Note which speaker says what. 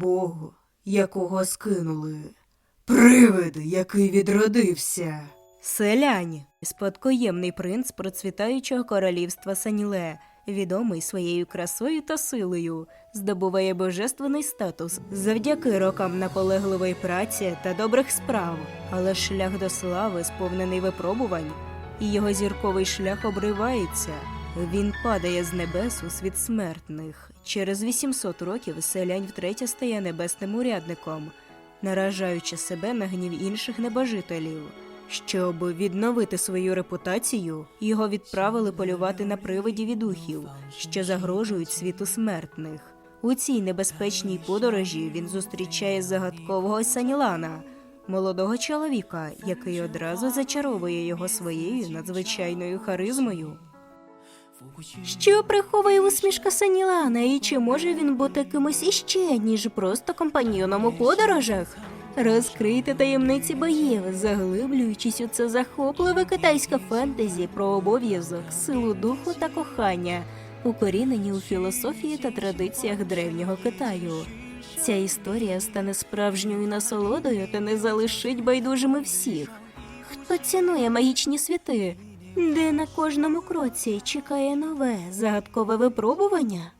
Speaker 1: Бог, якого скинули, привид, який відродився.
Speaker 2: Селянь, спадкоємний принц процвітаючого королівства Саніле, відомий своєю красою та силою, здобуває божественний статус завдяки рокам наполегливої праці та добрих справ. Але шлях до слави сповнений випробувань, і його зірковий шлях обривається. Він падає з небес у світ смертних. Через 800 років селянь втретє стає небесним урядником, наражаючи себе на гнів інших небожителів. Щоб відновити свою репутацію, його відправили полювати на привидів і духів, що загрожують світу смертних. У цій небезпечній подорожі він зустрічає загадкового Санілана, молодого чоловіка, який одразу зачаровує його своєю надзвичайною харизмою. Що приховує усмішка Санілана, і чи може він бути кимось іще, ніж просто компаньйоном у подорожах? Розкрийте таємниці боїв, заглиблюючись у це захопливе китайське фентезі про обов'язок, силу духу та кохання, укорінені у філософії та традиціях древнього Китаю. Ця історія стане справжньою насолодою та не залишить байдужими всіх. Хто цінує магічні світи, де на кожному кроці чекає нове загадкове випробування?